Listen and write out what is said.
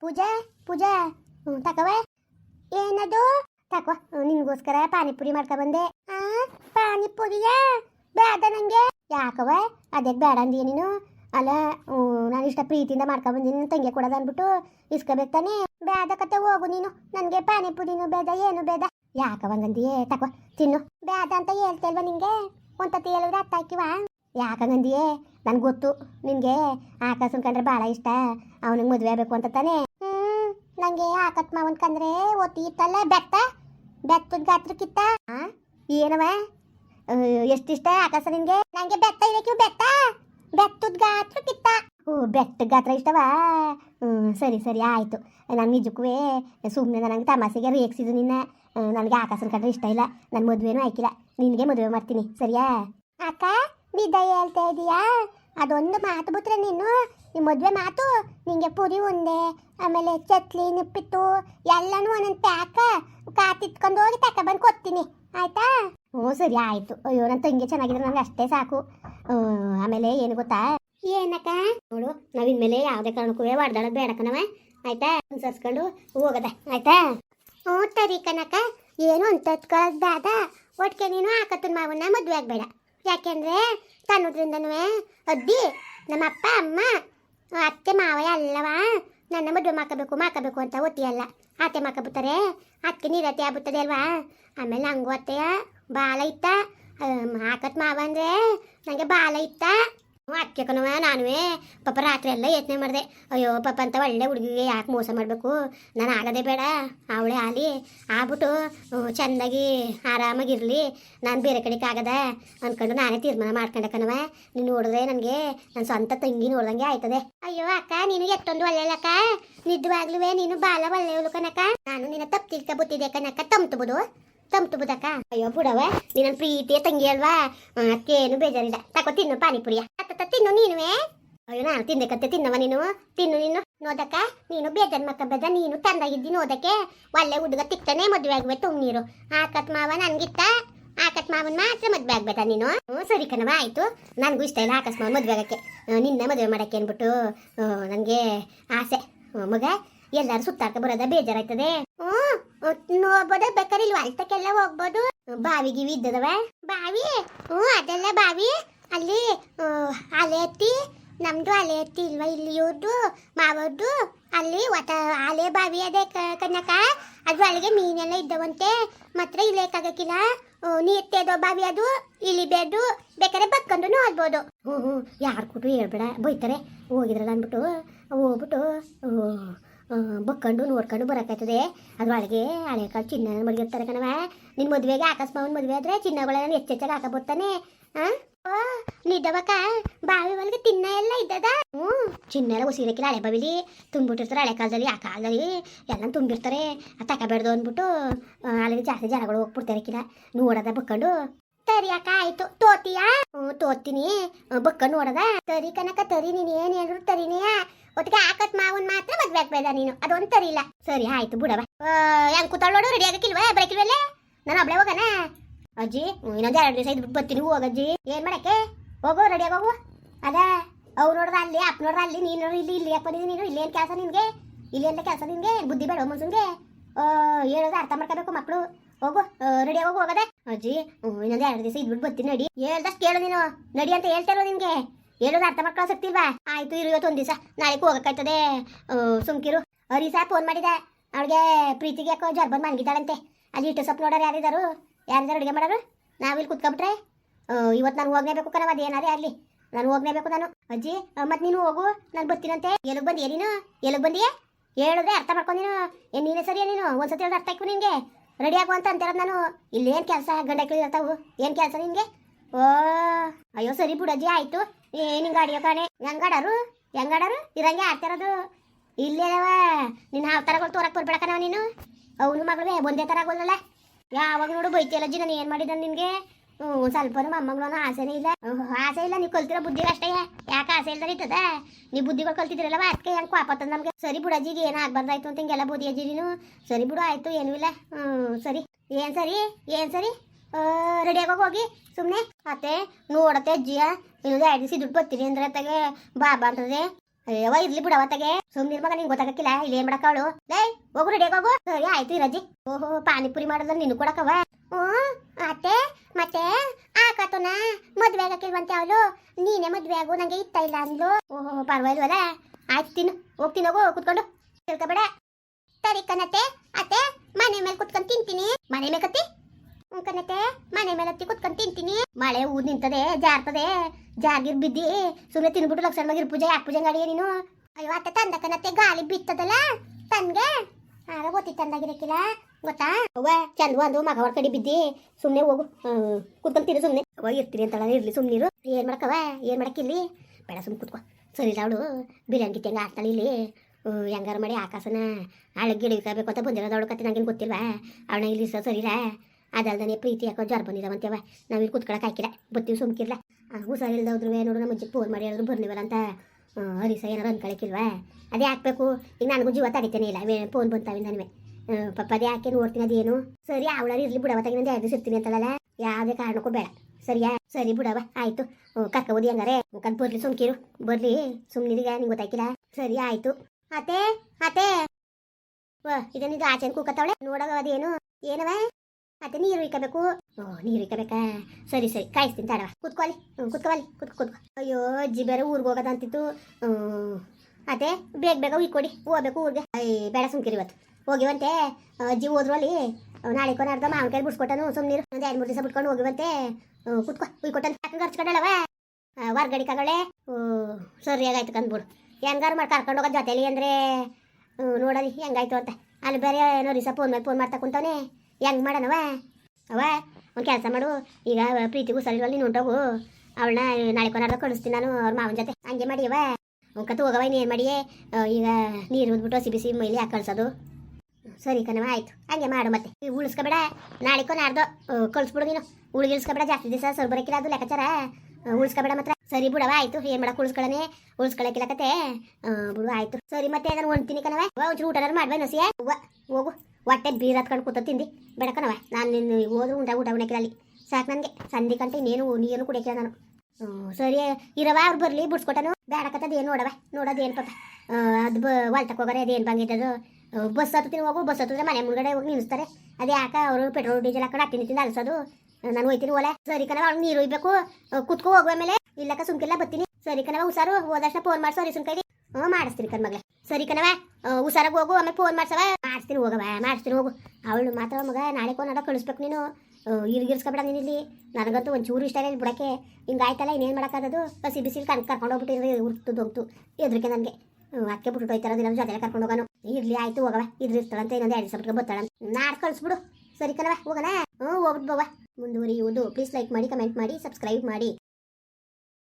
ಪೂಜಾ, ಪೂಜೆ. ಹ್ಞೂ ತಕವೆ ಏನದು? ತಕವ ನಿನ್ಗೋಸ್ಕರ ಪಾನಿಪುರಿ ಮಾಡ್ಕೊ ಬಂದೆ. ಆ, ಪಾನಿಪುರಿಯ? ಬೇಡ ನಂಗೆ. ಯಾಕವ ಅದಕ್ಕೆ ಬೇಡ ಅಂದೀಯ ನೀನು? ಅಲ್ಲ ನಾನು ಇಷ್ಟ ಪ್ರೀತಿಯಿಂದ ಮಾಡ್ಕೊ ಬಂದಿನ ತಂಗಿ ಕೊಡೋದು ಅಂದ್ಬಿಟ್ಟು ಇಸ್ಕೋಬೇಕು ತಾನೇ? ಬೇಡ ಕತೆ, ಹೋಗು ನೀನು. ನನಗೆ ಪಾನಿಪುರಿನೂ ಬೇಡ, ಏನು ಬೇಡ. ಯಾಕವಂಗಂದಿಯೇ ತಕೋ ತಿನ್ನು. ಬೇಡ ಅಂತ ಹೇಳ್ತೇಲ್ವ ನಿಂಗೆ? ಒಂದ್ಸತಿ ಹೇಳಿದ್ರೆ ಅತ್ತಾಕಿವಾ ಯಾಕಂಗಂದಿಯೇ ನನ್ಗೆ ಗೊತ್ತು. ನಿನಗೆ ಆಕಾಶನ್ ಕಂಡ್ರೆ ಭಾಳ ಇಷ್ಟ. ಅವನಿಗೆ ಮದುವೆ ಆಗಬೇಕು ಅಂತ ತಾನೆ. ಹ್ಮ್, ನಂಗೆ ಆಕತ್ ಮಾವನ್ ಕಂಡ್ರೆ ಒತ್ತಿ ಇತ್ತಲ್ಲ ಬೆತ್ತ ಬೆತ್ತದ ಗಾತ್ರಕ್ಕಿತ್ತ? ಏನವ? ಎಷ್ಟಿಷ್ಟ ಆಕಾಶ ನಿನ್ಗೆ? ನಂಗೆ ಬೆತ್ತ ಇದಕ್ಕೆ ಬೆತ್ತ ಬೆತ್ತದ ಗಾತ್ರಕ್ಕಿತ್ತ ಓ, ಬೆಟ್ಟ ಗಾತ್ರ ಇಷ್ಟವಾ? ಹ್ಞೂ ಸರಿ ಸರಿ, ಆಯ್ತು. ನಾನು ನಿಜಕ್ಕೂ ಸುಮ್ಮನೆ ನನಗೆ ತಮಾಸೆಗೆ ರೇಗ್ಸಿದ್ದು ನಿನ್ನ. ನನಗೆ ಆಕಾಶನ ಕಂಡ್ರೆ ಇಷ್ಟ ಇಲ್ಲ. ನನ್ನ ಮದುವೆನೂ ಆಯ್ಕಿಲ್ಲ. ನಿನಗೆ ಮದುವೆ ಮಾಡ್ತೀನಿ. ಸರಿಯಾ? ಅಕ್ಕ ನಿದ್ದ ಹೇಳ್ತಾ ಇದೀಯಾ? ಅದೊಂದು ಮಾತು ಬಿಟ್ರೆ ನೀನು ಈ ಮದುವೆ ಮಾತು ನಿಂಗೆ ಪುರಿ ಉಂಡೆ ಆಮೇಲೆ ಚಟ್ಲಿ ನಿಪ್ಪಿಟ್ಟು ಎಲ್ಲನೂ ಒಂದೊಂದು ಪ್ಯಾಕ ಕಾತಿತ್ಕೊಂಡು ಹೋಗಿ ತಕ ಬಂದು ಕೊಡ್ತೀನಿ. ಆಯ್ತಾ? ಹ್ಞೂ ಸರಿ ಆಯ್ತು. ಅಯ್ಯೋ ನನ್ನ ತಂಗಿ ಚೆನ್ನಾಗಿದ್ರೆ ನನಗೆ ಅಷ್ಟೇ ಸಾಕು. ಆಮೇಲೆ ಏನು ಗೊತ್ತಾ? ಏನಕ್ಕ? ನೋಡು ನಾವಿನ್ಮೇಲೆ ಯಾವುದೇ ಕಾರಣಕ್ಕೂ ಒಡ್ದಾಡೋದು ಬೇಡಕ್ಕನವ ಆಯ್ತಾ? ಅನ್ಸರ್ಸ್ಕೊಂಡು ಹೋಗದ. ಆಯ್ತಾ? ಹ್ಞೂ ತರಿ ಕನಕ ಏನು ಅಂತ ಬೇಡ ಒಟ್ಟಿಗೆ ನೀನು ಆಕತ್ತನ ಮಾವನ್ನ ಮದುವೆ ಆಗಬೇಡ. ಯಾಕೆಂದ್ರೆ ತನ್ನೋದ್ರಿಂದನೂ ಅದ್ದಿ ನಮ್ಮ ಅಪ್ಪ ಅಮ್ಮ, ಅತ್ತೆ ಮಾವ ಅಲ್ಲವಾ? ನನ್ನ ಮದುವೆ ಮಾಡ್ಕೋಬೇಕು ಮಾಕಬೇಕು ಅಂತ ಒತ್ತಿಯಲ್ಲ ಆತೆ ಮಾಡ್ಕೊಬಿಡ್ತಾರೆ. ಅಕ್ಕಿ ನೀರತ್ತೆ ಆಗ್ಬಿಡ್ತದೆ ಅಲ್ವಾ? ಆಮೇಲೆ ನಂಗೂ ಅತ್ತೆಯ ಬಾಲ ಇತ್ತ. ಹಾಕತ್ ಮಾವ ಅಂದ್ರೆ ನನಗೆ ಬಾಲ ಇತ್ತ. ಅದಕ್ಕೆ ನಾನುವೇ. ಪಾಪ ರಾತ್ರಿ ಎಲ್ಲ ಯೋಚನೆ ಮಾಡಿದೆ. ಅಯ್ಯೋ, ಪಾಪ ಅಂತ ಒಳ್ಳೆ ಹುಡುಗಿಗೆ ಯಾಕೆ ಮೋಸ ಮಾಡಬೇಕು? ನಾನು ಆಗದೆ ಬೇಡ. ಅವಳೇ ಆಲಿ ಆಗ್ಬಿಟ್ಟು ಚೆಂದಾಗಿ ಆರಾಮಾಗಿರಲಿ ನಾನು ಬೇರೆ ಕಡೆಗೆ ಆಗದ? ಅನ್ಕೊಂಡು ನಾನೇ ತೀರ್ಮಾನ ಮಾಡ್ಕೊಂಡೆ ಕಣವ ನೀನು ನೋಡಿದ್ರೆ ನನಗೆ ನನ್ನ ಸ್ವಂತ ತಂಗಿ ನೋಡ್ದಂಗೆ ಆಯ್ತದೆ. ಅಯ್ಯೋ, ಅಕ್ಕ, ನೀನು ಎಷ್ಟೊಂದು ಒಳ್ಳೆಯಲ್ಲಕ್ಕ ನಿಜವಾಗ್ಲೂ ನೀನು ಬಾಲ ಒಳ್ಳೆಯವಳು ಕನಕ ನಾನು ನಿನ್ನ ತಪ್ಪು ತಿಳ್ಕೊಬುತ್ತಿದ್ದೆ ಕನಕ ತಂಪ್ತುಬುದು ಬುದಕ ಅಯ್ಯೋ ಬುಡವ ನೀನು ನನ್ನ ಪ್ರೀತಿಯ ತಂಗಿ ಅಲ್ವಾ? ಅದಕ್ಕೇನು ಬೇಜಾರಿಲ್ಲ. ತಕೋ ತಿನ್ನು ಪಾನಿಪುರಿಯ. ಅತ್ತ ತಿನ್ನು ನೀನುವೇ? ಅಯ್ಯೋ, ನಾನು ತಿನ್ನಕತ್ತೆ ತಿನ್ನವ ನೀನು? ತಿನ್ನು ನೀನು. ನೋದಕ್ಕ, ನೀನು ಬೇಜಾರ್ ಮಕ್ಕ ಬೇಜ ನೀನು ತಂದಾಗಿದ್ದಿ ನೋದಕ್ಕೆ? ಒಳ್ಳೆ ಹುಡುಗ ತಿಕ್ತಾನೆ ಮದುವೆ ಆಗ್ಬೇಕು ತುಂಬ ನೀರು. ಆಕತ್ ಮಾವ ನನ್ಗಿತ್ತ? ಆಕತ್ ಮಾವನ್ ಮಾತ್ರ ಮದ್ವೆ ಆಗ್ಬೇಕ ನೀನು? ಸರಿ ಕಣವ ಆಯ್ತು. ನನಗೂ ಇಷ್ಟ ಇಲ್ಲ ಆಕಸ್ ಮಾವನ್ ಮದ್ವೆ ಆಗಕ್ಕೆ. ನಿನ್ನ ಮದುವೆ ಮಾಡಕ್ಕೆ ಅಂದ್ಬಿಟ್ಟು ನನಗೆ ಆಸೆ. ಮಗ, ಎಲ್ಲರೂ ಸುತ್ತಾಡ್ಕ ಬರೋದ ಬೇಜಾರಾಯ್ತದೆ. ಹ್ಞೂ ನೋಡ್ಬೋದು? ಬೇಕಾದ್ರೆ ಇಲ್ಲಿ ಹೊಲ್ತಕ್ಕೆಲ್ಲ ಹೋಗ್ಬೋದು. ಬಾವಿ ಗಿವಿ ಇದ್ದದವ? ಬಾವಿ? ಹ್ಞೂ, ಅದೆಲ್ಲ ಬಾವಿ. ಅಲ್ಲಿ ಅಲೆ ಎತ್ತಿ ನಮ್ದು ಅಲೆ ಎತ್ತಿ ಇಲ್ವಾ? ಇಲ್ಲಿ ಇವ್ರದ್ದು ಮಾವದ್ದು ಅಲ್ಲಿ ಒಟ ಅಲೆ ಬಾವಿ ಅದೇ ಕಣ್ಣಕ ಅದು ಒಳಗೆ ಮೀನೆಲ್ಲ ಇದ್ದವಂತೆ. ಮಾತ್ರ ಇಲ್ಲೇಕಾಗಕ್ಕಿಲ್ಲ ನೀರ್ ತೇದೋ ಬಾವಿ ಅದು ಇಳಿಬೇಡು ಬೇಕಾದ್ರೆ ಬಕ್ಕೊಂಡು ನೋಡ್ಬೋದು. ಹ್ಞೂ ಹ್ಞೂ, ಯಾರು ಕೊಟ್ಟು ಹೇಳ್ಬೇಡ. ಬೈತಾರೆ. ಹೋಗಿದ್ರಲ್ಲ ಅಂದ್ಬಿಟ್ಟು. ಹೋಗ್ಬಿಟ್ಟು ಬಕ್ಕೊಂಡು ನೋಡ್ಕೊಂಡು ಬರಕಾಯ್ತದೆ ಅದ್ರೊಳಗೆ ಹಳೆ ಕಾಲ ಚಿನ್ನ ಮಡಗಿರ್ತಾರೆ ಕಣವ ನಿನ್ನ ಮದುವೆಗೆ ಆಕಸ್ಮಾವನ್ ಮದುವೆ ಆದ್ರೆ ಚಿನ್ನಗಳೆಲ್ಲ ಹೆಚ್ಚೆಚ್ಚಾಗಿ ಹಾಕಬೋತಾನೆ ಹಾಂ ನಿದ್ದವಕ್ಕ, ಬಾವಿ ಒಳಗೆ ತಿನ್ನ ಎಲ್ಲ ಇದ್ದದ? ಹ್ಞೂ, ಚಿನ್ನ ಎಲ್ಲ ಉಸಿರಕ್ಕಿಲ್ಲ ಹಳೆ ಬಾವಿಲಿ. ತುಂಬಿಟ್ಟಿರ್ತಾರೆ ಹಳೆ ಕಾಲದಲ್ಲಿ, ಆ ಕಾಲದಲ್ಲಿ. ಎಲ್ಲ ತುಂಬಿರ್ತಾರೆ. ತಗೋಬೇಡ್ದು ಅಂದ್ಬಿಟ್ಟು ಅಲ್ಲಿಗೆ ಜಾಸ್ತಿ ಜನಗಳು ಹೋಗ್ಬಿಡ್ತಾರಕ್ಕಿಲ್ಲ ನೋಡದ ಬಕ್ಕೊಂಡು ಸರಿ ಅಕ್ಕ, ಆಯ್ತು. ತೋತಿಯಾ? ಹ್ಞೂ, ತೋತೀನಿ. ಬಕ್ಕ ನೋಡದ? ತರಿ ಕನಕ, ತರಿ, ನೀನು ಏನು ಹೇಳಿದ್ರು ತರಿನಿಯ ಒಟ್ಟಿಗೆ ಆಕತ್ ಮಾವನ್ ಮಾತ್ರ ಮದ್ವೆ ಆಗ್ಬೇಡ ನೀನು. ಅದೊಂದು ತರಿ ಇಲ್ಲ. ಸರಿ, ಆಯ್ತು, ಬಿಡವ. ಹೆಂಗ್ ಕೂತಾಳೋಡು ರೆಡಿ ಆಗಕ್ಕಿಲ್ವಾ ಬರಕಿಲ್ವಲ್ಲೇ? ನಾನು ಒಬ್ಳೆ ಹೋಗನ? ಅಜ್ಜಿ ಇನ್ನೊಂದ್ ಎರಡು ದಿವಸ ಇದ್ಬಿಟ್ಟು ಬರ್ತೀನಿ. ಹೋಗಜ್ಜಿ ಏನ್ ಮಾಡಕ್ಕೆ? ಹೋಗು ರೆಡಿ ಆಗೋಗು. ಅದ ಅವ್ರು ನೋಡ್ರ ಅಲ್ಲಿ ಅಪ್ ನೋಡ್ರ ಅಲ್ಲಿ, ನೀನು ಇಲ್ಲಿ ಇಲ್ಲಿ ಯಾಕೆ ಬಂದಿದ್ದೀನಿ ನೀನು? ಇಲ್ಲೇನು ಕೆಲಸ ನಿನ್ಗೆ? ಇಲ್ಲಿ ಅಂತ ಕೆಲಸ ನಿನ್ಗೆ? ಬುದ್ಧಿ ಬೇಡ ಮನ್ಸಂಗೆ? ಹೇಳೋದು ಅರ್ಥ ಮಾಡ್ಕೋಬೇಕು ಮಕ್ಕಳು ಹೋಗು ರೆಡಿ ಹೋಗು, ಹೋಗದೆ? ಅಜ್ಜಿ ಇನ್ನೊಂದೇ ಎರಡು ದಿವಸ ಇದ್ಬಿಟ್ಟು ಬರ್ತೀನಿ, ನಡಿ. ಹೇಳ್ದಷ್ಟು ಕೇಳು ನೀನು. ನಡಿ ಅಂತ ಹೇಳ್ತಾರೋ ನಿನ್ಗೆ. ಹೇಳೋದು ಅರ್ಥ ಮಾಡ್ಕೊಳ್ಳೋ ಸಕ್ತಿಲ್ವಾ ಆಯ್ತು, ಇರು, ಇವತ್ತು ಒಂದ್ ದಿವಸ. ನಾಳೆಗೆ ಹೋಗಕ್ಕಾಯ್ತದೆ. ಸುಮ್ಕಿರು. ಹರೀಸಾ ಫೋನ್ ಮಾಡಿದೆ. ಅವಳಿಗೆ ಪ್ರೀತಿಗೆ ಯಾಕೋ ಜ್ವರ ಬಂದು ಮನ್ಗಿದ್ದಾಳಂತೆ ಅಲ್ಲಿ ಇಟ್ಟು ಸೊಪ್ಪು ನೋಡೋರು ಯಾರಿದ್ದಾರು ಯಾರಿದ್ದಾರೆ ಅಡುಗೆ ಮಾಡೋರು? ನಾವಿಲ್ಲಿ ಕುತ್ಕೊಂಬಿಟ್ರೆ? ಇವತ್ತು ನಾನು ಹೋಗ್ಲೇಬೇಕು ಕಣವ ಅದೇನಾರೇ ಆಗಲಿ. ನಾನು ಹೋಗ್ಲೇಬೇಕು ನಾನು. ಅಜ್ಜಿ ಮತ್ತೆ ನೀನು ಹೋಗು. ನಾನು ಬರ್ತೀನಂತೆ. ಎಲ್ಲಿಗೆ ಬಂದಿಯ ನೀನು? ಎಲ್ಲಿಗೆ ಬಂದಿಯೇ? ಹೇಳಿದ್ರೆ ಅರ್ಥ ಮಾಡ್ಕೊಂಡು ನೀನು. ಏನು ನೀನೇ ಸರಿಯಾ ನೀನು? ಒಂದ್ಸತಿ ಹೇಳಿದ್ರೆ ಅರ್ಥ ಆಯ್ತು ನಿನಗೆ? ರೆಡಿ ಆಗು ಅಂತ ಅಂತಿರೋದು ನಾನು. ಇಲ್ಲೇನು ಕೆಲಸ? ಗಂಡ ಇರ್ತಾವು. ಏನು ಕೆಲಸ ನಿನಗೆ ಓ, ಅಯ್ಯೋ, ಸರಿ ಬಿಡಜ್ಜಿ ಆಯ್ತು. ಏನು ಗಾಡಿಯೋ ಆಡಿಯೋ ಕಾಣೆ. ಹೆಂಗಾಡರು? ಹೆಂಗಾಡರು? ಇರಂಗೆ ಆಡ್ತಿರೋದು. ಇಲ್ಲೇನವ ನಿನ್ನ ಹಾವು ಥರಗಳು ತೋರಕ್ಕೆ ಬರ್ಬೇಡಕನವ ನೀನು. ಅವನು ಮಗಳು ಒಂದೇ ಥರ ಆಗೋಲ್ಲಲ್ಲ ಯಾವಾಗ ನೋಡು ಬೈತಿಯಲ್ಲ ಅಜ್ಜಿ, ನಾನು ಏನು ಮಾಡಿದ್ದಾನೆ ನಿನಗೆ? ಹ್ಞೂ ಸ್ವಲ್ಪ ಮೊಮ್ಮಗಳನ್ನ ಆಸೆನೇ ಇಲ್ಲ. ಆಸೆ ಇಲ್ಲ ನೀವು ಕಲ್ತಿರೋ ಬುದ್ಧಿಗೆ ಅಷ್ಟೇ. ಯಾಕೆ ಆಸೆ ಇಲ್ಲ ಇರ್ತದ? ನೀವು ಬುದ್ಧಿಗಳು ಕಲ್ತಿದ್ರಲ್ಲವ ಅದಕ್ಕೆ ಹೆಂಗೆ ಕ್ವಾಪತ್ತದ ನಮಗೆ? ಸರಿ ಬಿಡು ಅಜ್ಜಿಗೆ, ಏನು ಆಗ್ಬಾರ್ದಾಯ್ತು ಅಂತ ಹಿಂಗೆಲ್ಲ ಬುದ್ಧಿ ಅಜ್ಜಿ ನೀನು. ಸರಿ ಬಿಡು, ಆಯ್ತು, ಏನೂ ಇಲ್ಲ. ಹ್ಞೂ, ಸರಿ. ಏನು ಸರಿ? ಏನು ಸರಿ? ರೆಡಿ ಆಗೋಗಿ ಹೋಗಿ. ಸುಮ್ಮನೆ ಅತ್ತೆ, ನೋಡತ್ತೆ ಅಜ್ಜಿಯ. ಇನ್ನೊಂದು ಎರಡು ದಿವಸ ದುಡ್ಡು ಬರ್ತೀನಿ ಅಂದ್ರೆ ಅತ್ತಾಗೆ ಬಾಬಾ ಅಂತದೆ ಅಯ್ಯವ ಇರ್ಲಿ ಬಿಡ ಅವತ್ತಾಗೆ. ಸುಮ್ಮನೆ ಮಗ, ನಿಂಗೆ ಗೊತ್ತಾಗಕ್ಕಿಲ್ಲ ಇಲ್ಲಿ ಏನ್ ಮಾಡಕ್ಕವಳು ಲೇ, ಹೋಗು ರೆಡಿ ಹೋಗು ಸರಿ, ಆಯ್ತು ಇರಜ್ಜಿ ಓಹೋ, ಪಾನಿಪುರಿ ಮಾಡಿದ್ರೆ ನೀನು ಕೊಡಕವ ಹ್ಞೂ, ಅತ್ತೆ ಮತ್ತೆ ಆಕತನ ಮದ್ವೆ ಆಗಕ್ಕಿಲ್ವಂತೆ ಅವಳು. ನೀನೇ ಮದ್ವೆ ಆಗು, ನಂಗೆ ಇತ್ತ ಇಲ್ಲ ಅಂದ್ಲು. ಓಹೋ, ಪರವಾಗಿಲ್ವಲ್ಲ? ಆಯ್ತು ತಿನ್ನು, ಹೋಗ್ತೀನಿ ಹೋಗು, ಕುತ್ಕೊಂಡು. ತಿಳ್ಕೊಬೇಡ. ಸರಿ ಕಣತೆ ಅತ್ತೆ, ಮನೆ ಮೇಲೆ ಕುತ್ಕೊಂಡು ತಿಂತೀನಿ. ಮನೆ ಮೇಲೆ ಕತ್ತಿ? ಕಣತೆ ಮನೆ ಮೇಲೆ ಹತ್ತಿ ಕುತ್ಕೊಂಡು ತಿಂತೀನಿ. ಮಳೆ ಊದ್ ನಿಂತದೆ, ಜಾರ್ತದೆ. ಜಾಗಿರ್ ಬಿದ್ದಿ ಸುಮ್ಮನೆ ತಿನ್ಬಿಟ್ಟು ಲಕ್ಷಣವಾಗಿರ್ ಪೂಜೆ, ಯಾಕೆ ಪೂಜೆ ಗಾಡಿಯ ನೀನು? ಅಯ್ಯೋ, ಅತ್ತೆ, ತಂದ ಕಣತೆ ಗಾಳಿ ಬಿತ್ತದಲ್ಲ? ತನ್ಗೆ ಆಗ ಗೊತ್ತಿ ತಂದಾಗಿರಕ್ಕಿಲ್ಲ ಗೊತ್ತಾ? ಅವ್ವ, ಚಂದ ಒಂದು ಮಗ ಹೊರ ಕಡೆ ಬಿದ್ದಿ. ಸುಮ್ಮನೆ ಹೋಗು. ಕುತ್ಕೊಂಡು ಸುಮ್ಮನೆ ಅವ್ವ ಇರ್ತೀರಿ ಅಂತಳ ಇರ್ಲಿ ಸುಮ್ಮನಿರು ಏನು ಮಾಡಕ್ಕವ ಏನು ಮಾಡಕ್ಕಿಲ್ಲಿ ಬೇಡ ಸುಮ್ಮನೆ ಕುತ್ಕೋ. ಸರಿ ಅವಳು ಬಿರಿಯಾನಿ ಗಿತ್ತಿ ಹಂಗೆ ಆಡ್ತಾಳೆ ಇಲ್ಲಿ? ಹೆಂಗಾರು ಮಾಡಿ ಆಕಾಶನ ಹಳಗ್ ಗಿಡಬೇಕು ಅಂತ ಬಂದಿರೋದು ಅವಳು ಕತೆ. ನಂಗೇನು ಗೊತ್ತಿಲ್ವಾ? ಅವಳ ಇಲ್ಲಿ ಸ ಸರಿಲ್ಲ ಅದಲ್ದನೆ ಪ್ರೀತಿ ಯಾಕೋ ಜ್ವರ ಬಂದಿದಾವಂತೇವ ನಾವು ಇಲ್ಲಿ ಕುತ್ಕೊಳಕ್ ಹಾಕಿಲ್ಲ. ಬತ್ತೀವಿ ಸುಮ್ಕಿರ್ಲ. ಹುಷಾರಿಲ್ದವ್ರು ನೋಡು ನಮ್ಮ ಅಜ್ಜಿ ಫೋನ್ ಮಾಡಿ ಹೇಳಿದ್ರು ಬರ್ಲಿವಲ್ಲ ಅಂತ. ಆ, ಸರ್ ಏನಾರು ಅನ್ಕೊಳಕ್ಕಿಲ್ವಾ ಅದೇ ಹಾಕ್ಬೇಕು. ಈಗ ನನಗೂ ಜೀವ ತಡಿತೇನೆ ಇಲ್ಲ ಫೋನ್ ಬಂತಾವೆ ನನಗೆ ಪಪ್ಪ ಅದೇ ಹಾಕಿ ನೋಡ್ತೀನಿ ಅದೇನು? ಸರಿ ಅವಳ ಇರ್ಲಿ ಬಿಡವ ತಗಿನ ಎರಡು ದಿವಸ ಯಾವುದೇ ಕಾರಣಕ್ಕೂ ಬೇಡ. ಸರಿಯಾ? ಸರಿ ಬಿಡವ ಆಯ್ತು. ಓದಿ ಹಂಗಾರೆ. ಕಣ್ ಬರ್ಲಿ ಸುಮ್ಕಿರು ಬರ್ಲಿ. ಸುಮ್ನಿದೀಗ ನಿಂಗೆ ಗೊತ್ತಾಯ್ಕಿಲ್ಲ? ಸರಿ ಆಯ್ತು. ಅತ್ತೆ ಅತ್ತೆ. ವಾ ಇದನ್ನಿದು ಆಚೆನ್ ಕೂಕತ್ತವಳೆ? ನೋಡಗ ಅದೇನು? ಏನವ? ಅತ್ತೆ ನೀರು ಇಕ್ಕಬೇಕು ಓ, ನೀರು ಇಕ್ಕಬೇಕಾ? ಸರಿ ಸರಿ, ಕಾಯಿಸ್ತೀನಿ ತಡವ ಕುತ್ಕೊಳ್ಳಿ ಹ್ಞೂ ಕುತ್ಕೊಳ್ಳಿ ಕುತ್ಕೊ ಕುತ್ಕೊ. ಅಯ್ಯೋ ಅಜ್ಜಿ ಬೇರೆ ಊರಿಗೆ ಹೋಗೋದಂತಿತ್ತು. ಅದೇ ಬೇಗ ಬೇಗ ಉಯ್ಕೊಡಿ ಹೋಗ್ಬೇಕು ಊರಿಗೆ. ಅಯ್ಯ ಬೇಡ ಸುಮ್ಕಿರಿ ಇವತ್ತು. ಹೋಗಿವಂತೆ. ಅಜ್ಜಿ ಹೋದ್ರು ಅಲ್ಲಿ. ನಾಳೆ ಮಾವಿನ ಮಾವಿನಕಾಯಿ ಬಿಡ್ಸ್ಕೊಟ್ಟನು ಸುಮ್ಮನಿರು ಒಂದು ಎರಡು ಮೂರು ದಿವಸ ಬಿಟ್ಕೊಂಡು ಹೋಗಿವಂತೆ. ಕುತ್ಕೊ. ಉಯ್ಕೊಟ್ಟನು ಯಾಕೆ ಖರ್ಚ್ಕೊಂಡಳವ ಹೊರ್ಗಡೆ ಕಗಳೆ. ಸರಿಯಾಗಾಯ್ತು ಕಂದ್ಬಿಡು. ಹೆಂಗಾರು ಮಾಡಿ ಕರ್ಕೊಂಡು ಹೋಗೋದು ಜೊತೆಲಿ ಅಂದರೆ? ನೋಡಲಿ, ಹೆಂಗಾಯ್ತು ಅಂತ. ಅಲ್ಲಿ ಬೇರೆ ಏನೋ ರೀಸ ಫೋನ್ ಮೇಲೆ ಫೋನ್ ಮಾಡ್ತಾ ಕುಂತವನೇ. ಹೆಂಗ್ ಮಾಡನವ ಅವ, ಒಂದು ಕೆಲಸ ಮಾಡು. ಈಗ ಪ್ರೀತಿಗೂ ನೀನು ಹೊಂಟೋಗು. ಅವಳನ್ನ ನಾಳೆ ಕೊನಾರ್ದ ಕಳಿಸ್ತೀನಿ ನಾನು ಅವ್ರ ಮಾವನ ಜೊತೆ. ಹಂಗೆ ಮಾಡಿ ಅವ. ಕತ್ತು ಹೋಗವ ಏನು ಮಾಡಿಯೇ? ಈಗ ನೀರು ಉದ್ಬಿಟ್ಟು ಹಸಿ ಬಿಸಿ ಮೈಲಿ ಹಾಕಿ ಕಳ್ಸೋದು. ಸರಿ ಕಣವ ಆಯ್ತು. ಹಂಗೆ ಮಾಡು ಮತ್ತೆ. ಉಳಿಸ್ಕೊಬೇಡ. ನಾಳೆ ಕೊನಾರ್ದು ಕಳಿಸ್ಬಿಡು ನೀನು. ಉಳಿಗಿಳಿಸ್ಕೊಬೇಡ ಜಾಸ್ತಿ ದಿವಸ ಸ್ವಲ್ಪ ಬರೋಕ್ಕಿಲ್ಲ ಅದು ಲೆಕ್ಕಚಾರ. ಉಳಿಸ್ಕೊಬೇಡ ಮಾತ್ರ. ಸರಿ ಬಿಡವ ಆಯ್ತು. ಏನ್ ಮಾಡಕ್ಕೆ ಉಳಿಸ್ಕೊಳ್ಳನೆ ಉಳಿಸ್ಕೊಳಕಿಲ್ಲ ಕತೆ. ಬಿಡು, ಆಯ್ತು. ಸರಿ ಮತ್ತೆ ನಾನು ಹೊಂಡ್ತೀನಿ ಕಣವ ಒಂಚೂರು ಊಟ ಮಾಡ್ಬೇಕು ನಸಿಯ? ಹೋಗು. ಹೊಟ್ಟೆ ಬೀರ್ ಹತ್ಕೊಂಡು ಕೂತ ತಿಂದು. ಬೇಡ ಕಣವ ನಾನು ನಿನ್ನ ಹೋದ್ರು ಊಟ ಊಟ ಅಲ್ಲಿ ಸಾಕು ನನಗೆ. ಸಂಧಿ ಕಂಟೆ ಇನ್ನೇನು ನೀರು ಕುಡಿಯಕ್ಕೆ ನಾನು. ಸರಿ ಇರವ ಅವ್ರು ಬರಲಿ, ಬಿಡ್ಸ್ಕೊಟ್ಟನು. ಬೇಡಕತ್ತದ ಏನು ನೋಡವ ನೋಡೋದೇನು ಪಾಪ. ಅದು ಬ ಒಳ್ತಕ್ಕೆ ಹೋಗೋರೆ ಅದೇನು ಬಂದಿದ್ದದು ಬಸ್ ಹತ್ತಿನ ಹೋಗು, ಬಸ್ ಹತ್ತಿದ್ರೆ ಮನೆ ಮುಂದ್ಗಡೆ ಹೋಗಿ ನಿಲ್ಲಿಸ್ತಾರೆ ಅದೇ ಯಾಕೆ ಅವರು ಪೆಟ್ರೋಲ್, ಡೀಸೆಲ್ ಹಾಕೊಂಡು ಹತ್ತಿ ನಿಂತಿಂದ ಅಲ್ಸೋದು. ನಾನು ಹೋಯ್ತೀನಿ ಓಲೆ. ಸರಿ ಕಣವ ನೀರು ಒಯ್ಬೇಕು. ಕುತ್ಕೊ ಹೋಗುವ ಮೇಲೆ ಇಲ್ಲಕ್ಕ ಸುಮ್ಕಿಲ್ಲ ಬರ್ತೀನಿ ಸರಿ ಕಣವ ಹುಷಾರು. ಹೋದಷ್ಟು ಫೋನ್ ಮಾಡಿ ಸರಿ ಸುಮ್ಕೈದಿ ಹ್ಞೂ, ಮಾಡಿಸ್ತೀನಿ ಕಣ್ಮಗ್ಲೆ ಸರಿ ಕಣವ ಹುಷಾರಾಗಿ ಹೋಗು, ಆಮೇಲೆ ಫೋನ್ ಮಾಡ್ಸವ ಮಾಡಿಸ್ತೀನಿ ಹೋಗವ ಮಾಡಿಸ್ತೀನಿ ಹೋಗು. ಅವಳು ಮಾತ್ರ ಮಗ, ನಾಳೆ ಕೋನಾಡ ಕಳಿಸ್ಬೇಕು ನೀನು. ಇರ್ಗಿರ್ಸ್ಕೊಬೇಡ ನೀನು ಇಲ್ಲಿ. ನನಗಂತೂ ಒಂಚೂರು ಇಷ್ಟ ಇಲ್ಲ ಬಿಡೋಕ್ಕೆ. ಹಿಂಗಾಯ್ತಲ್ಲ, ಇನ್ನೇನು ಮಾಡೋಕ್ಕಾಗದು ಬಸಿ ಬಿಸಿಲು ಕಣ್, ಕರ್ಕೊಂಡು ಹೋಗ್ಬಿಟ್ಟಿದ್ರೆ ಉರ್ತು ಹೋಗ್ತು. ಎದ್ರಿಕೆ ನನಗೆ. ಅಕ್ಕೆ ಬಿಟ್ಟು ಹೋಯ್ತಾರದಿಲ್ಲ ಜೊತೆ ಕರ್ಕೊಂಡು ಹೋಗೋನು. ಇರ್ಲಿ, ಆಯ್ತು ಹೋಗವ ಇದ್ರ ಇರ್ತಾಳಂತ, ಇನ್ನೊಂದು ಎರಡು ಬರ್ತಾಳೆ ಬರ್ತಾಳ ನಾಡ್ ಕಳಿಸ್ಬಿಡು. ಸರಿ ಕಣವ ಹೋಗೋಣ? ಹ್ಞೂ ಹೋಗ್ಬಿಟ್ಟು ಬವ ಮುಂದುವರಿಯುವುದು. ಪ್ಲೀಸ್ ಲೈಕ್ ಮಾಡಿ ಕಮೆಂಟ್ ಮಾಡಿ ಸಬ್ಸ್ಕ್ರೈಬ್ ಮಾಡಿ.